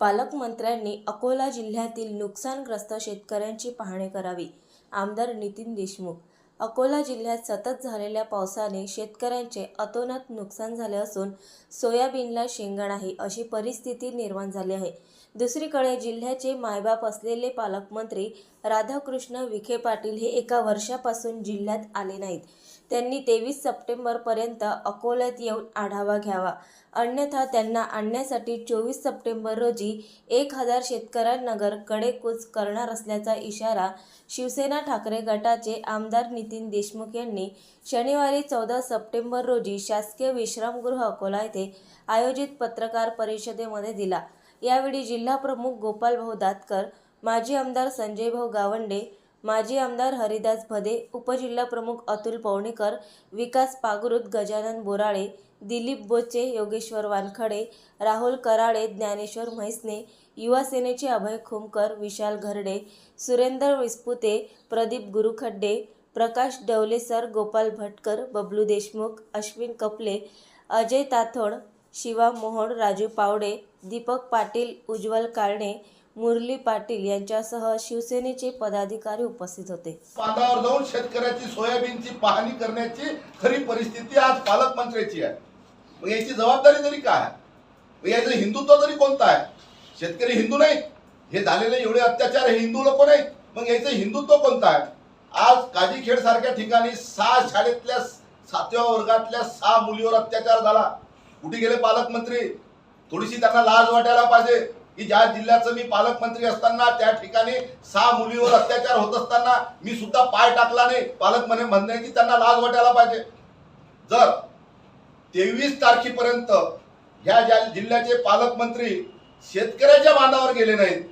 पालकमंत्र्यांनी अकोला जिल्ह्यातील नुकसानग्रस्त शेतकऱ्यांची पाहणी करावी आमदार नितीन देशमुख. अकोला जिल्ह्यात सतत झालेल्या पावसाने शेतकऱ्यांचे अतोनात नुकसान झाले असून सोयाबीनला शेंगा नाही अशी परिस्थिती निर्माण झाली आहे. दुसरीकडे जिल्ह्याचे मायबाप असलेले पालकमंत्री राधाकृष्ण विखे पाटील हे एका वर्षापासून जिल्ह्यात आले नाहीत. त्यांनी तेवीस सप्टेंबरपर्यंत अकोल्यात येऊन आढावा घ्यावा. अन्यथा त्यांना आणण्यासाठी चोवीस सप्टेंबर रोजी एक हजार शेतकऱ्यांनगर कडेकूच करणार असल्याचा इशारा शिवसेना ठाकरे गटाचे आमदार नितीन देशमुख यांनी शनिवारी चौदा सप्टेंबर रोजी शासकीय विश्रामगृह अकोला येथे आयोजित पत्रकार परिषदेमध्ये दिला. यावेळी जिल्हाप्रमुख गोपालभाऊ दातकर माजी आमदार संजयभाऊ गावंडे माजी आमदार हरिदास भदे उपजिल्हाप्रमुख अतुल पवणेकर विकास पागरुत गजानन बोराळे दिलीप बोचे योगेश्वर वानखडे राहुल कराळे ज्ञानेश्वर म्हैसने युवा सेनेचे अभय खुमकर विशाल घरडे सुरेंद्र विस्पुते प्रदीप गुरुखड्डे प्रकाश डवलेसर गोपाल भटकर बबलू देशमुख अश्विन कपले अजय ताथोड शिवा मोहोड राजू पावडे दीपक पाटील उज्ज्वल काळणे मुरली पाटील यांच्यासह शिवसेनेचे पदाधिकारी उपस्थित होते. बांधावर जाऊन शेतकऱ्याची सोयाबीनची पाहणी करण्याची खरी परिस्थिती आज पालकमंत्र्याची आहे. मग याची जबाबदारी तरी काय मग याचं हिंदुत्व तरी कोणतं आहे? शेतकरी हिंदू नाही हे झालेले एवढे अत्याचार हे हिंदू लोक नाही मग याचं हिंदुत्व कोणतं आहे? आज काजीखेड सारख्या ठिकाणी सहा शाळेतल्या सातव्या वर्गातल्या सहा मुलीवर अत्याचार झाला. कुठे गेले पालकमंत्री? थोडीशी त्यांना लाज वाटायला पाहिजे. की ज्या जिल्ह्याचं मी पालकमंत्री असताना त्या ठिकाणी सहा मुलीवर अत्याचार होत असताना मी सुद्धा पाय टाकला नाही पालक पालकमंत्री म्हणण्याची त्यांना लाज वाटायला पाहिजे. जर तेवीस तारखेपर्यंत ह्या ज्या जिल्ह्याचे पालकमंत्री शेतकऱ्याच्या बांधावर गेले नाहीत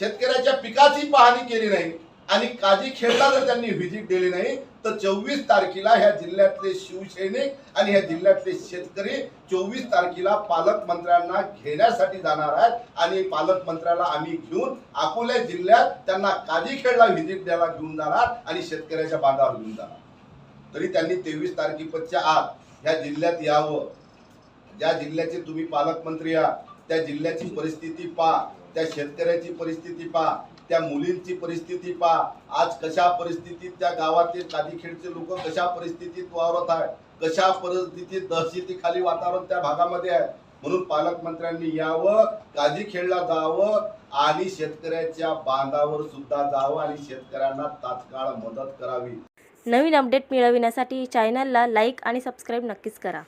शेतकऱ्याच्या पिकाची पाहणी केली नाही आणि काजी खेळला जर त्यांनी व्हिजिट दिली नाही तर चोवीस तारखेला ह्या जिल्ह्यातले शिवसैनिक आणि ह्या जिल्ह्यातले शेतकरी चोवीस तारखेला पालकमंत्र्यांना घेण्यासाठी जाणार आहेत. आणि पालकमंत्र्याला आम्ही घेऊन अकोल्या जिल्ह्यात त्यांना काजी खेळला व्हिजिट द्यायला घेऊन जाणार आणि शेतकऱ्याच्या बांधावर घेऊन जाणार. तरी त्यांनी तेवीस तारखेपच्या आत ह्या जिल्ह्यात यावं. ज्या जिल्ह्याचे तुम्ही पालकमंत्री आहात त्या जिल्ह्याची परिस्थिती पहा. त्या शेतकऱ्याची परिस्थिती पहा त्या मुलींची परिस्थिती पहा. आज कशा परिस्थितीत त्या गावातील कादीखेडचे लोक कशा परिस्थितीत वावरत आहे कशा परिस्थितीत दहशतीखाली वातावरण त्या भागामध्ये आहे? म्हणून पालकमंत्र्यांनी यावं काजीखेडला जावं आणि शेतकऱ्याच्या बांधावर सुद्धा जावं आणि शेतकऱ्यांना तात्काळ मदत करावी. नवीन अपडेट मिळविण्यासाठी चॅनलला लाईक आणि सबस्क्राईब नक्कीच करा.